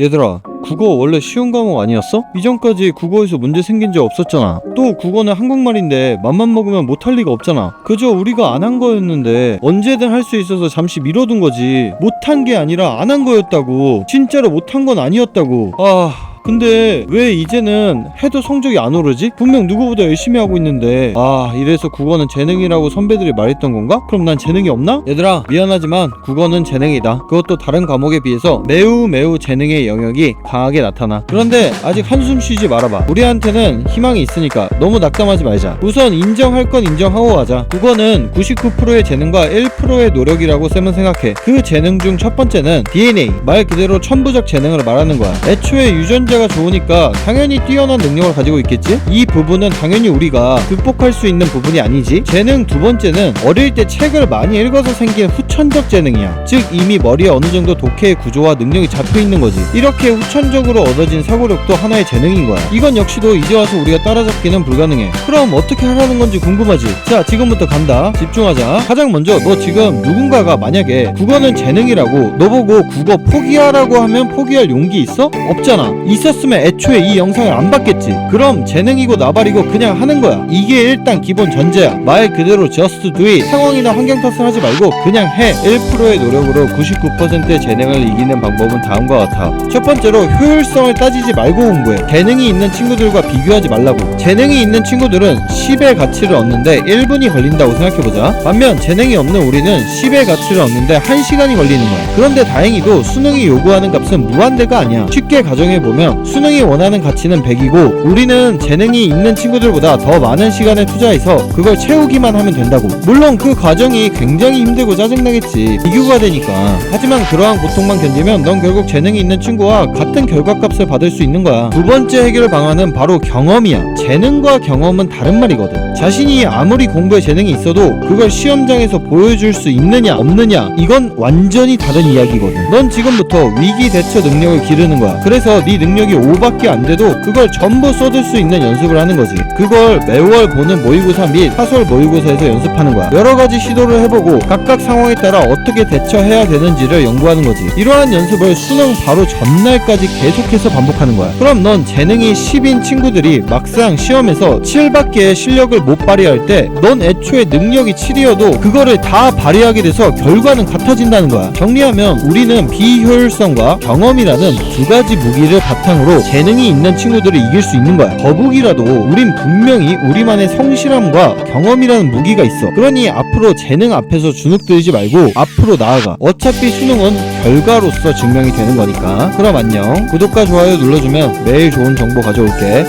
얘들아, 국어 원래 쉬운 과목 아니었어? 이전까지 국어에서 문제 생긴 적 없었잖아. 또 국어는 한국말인데 맘만 먹으면 못할 리가 없잖아. 그저 우리가 안 한 거였는데 언제든 할 수 있어서 잠시 미뤄둔 거지. 못한 게 아니라 안 한 거였다고. 진짜로 못한 건 아니었다고. 아. 근데 왜 이제는 해도 성적이 안 오르지? 분명 누구보다 열심히 하고 있는데. 아 이래서 국어는 재능이라고 선배들이 말했던 건가? 그럼 난 재능이 없나? 얘들아 미안하지만 국어는 재능이다. 그것도 다른 과목에 비해서 매우 매우 재능의 영역이 강하게 나타나. 그런데 아직 한숨 쉬지 말아봐. 우리한테는 희망이 있으니까 너무 낙담하지 말자. 우선 인정할 건 인정하고 가자. 국어는 99%의 재능과 1%의 노력이라고 쌤은 생각해. 그 재능 중 첫 번째는 DNA 말 그대로 천부적 재능을 말하는 거야. 애초에 유전자 가 좋으니까 당연히 뛰어난 능력을 가지고 있겠지? 이 부분은 당연히 우리가 극복할 수 있는 부분이 아니지. 재능 두 번째는 어릴 때 책을 많이 읽어서 생긴 후천적 재능이야. 즉 이미 머리에 어느 정도 독해의 구조와 능력이 잡혀 있는 거지. 이렇게 후천적으로 얻어진 사고력도 하나의 재능인 거야. 이건 역시도 이제 와서 우리가 따라잡기는 불가능해. 그럼 어떻게 하라는 건지 궁금하지? 자 지금부터 간다. 집중하자. 가장 먼저 너 지금 누군가가 만약에 국어는 재능이라고 너 보고 국어 포기하라고 하면 포기할 용기 있어? 없잖아 있었으면 애초에 이 영상을 안 봤겠지. 그럼 재능이고 나발이고 그냥 하는 거야. 이게 일단 기본 전제야. 말 그대로 just do it. 상황이나 환경 탓을 하지 말고 그냥 해. 1%의 노력으로 99%의 재능을 이기는 방법은 다음과 같아. 첫 번째로 효율성을 따지지 말고 공부해. 재능이 있는 친구들과 비교하지 말라고. 재능이 있는 친구들은 10의 가치를 얻는데 1분이 걸린다고 생각해보자. 반면 재능이 없는 우리는 10의 가치를 얻는데 1시간이 걸리는 거야. 그런데 다행히도 수능이 요구하는 값은 무한대가 아니야. 쉽게 가정해보면 수능이 원하는 가치는 100이고 우리는 재능이 있는 친구들보다 더 많은 시간을 투자해서 그걸 채우기만 하면 된다고. 물론 그 과정이 굉장히 힘들고 짜증나겠지. 비교가 되니까. 하지만 그러한 고통만 견디면 넌 결국 재능이 있는 친구와 같은 결과값을 받을 수 있는 거야. 두 번째 해결 방안은 바로 경험이야. 재능과 경험은 다른 말이거든. 자신이 아무리 공부에 재능이 있어도 그걸 시험장에서 보여줄 수 있느냐 없느냐 이건 완전히 다른 이야기거든. 넌 지금부터 위기 대처 능력을 기르는 거야. 그래서 네 능력 이 5밖에 안 돼도 그걸 전부 쏟을 수 있는 연습을 하는 거지. 그걸 매월 보는 모의고사 및 사설 모의고사에서 연습하는 거야. 여러 가지 시도를 해보고 각각 상황에 따라 어떻게 대처해야 되는지를 연구하는 거지. 이러한 연습을 수능 바로 전날까지 계속해서 반복하는 거야. 그럼 넌 재능이 10인 친구들이 막상 시험에서 7밖에 실력을 못 발휘할 때 넌 애초에 능력이 7이어도 그거를 다 발휘하게 돼서 결과는 같아진다는 거야. 정리하면 우리는 비효율성과 경험이라는 두 가지 무기를 바탕으로 재능이 있는 친구들을 이길 수 있는 거야. 거북이라도 우린 분명히 우리만의 성실함과 경험이라는 무기가 있어. 그러니 앞으로 재능 앞에서 주눅들지 말고 앞으로 나아가. 어차피 수능은 결과로서 증명이 되는 거니까. 그럼 안녕. 구독과 좋아요 눌러주면 매일 좋은 정보 가져올게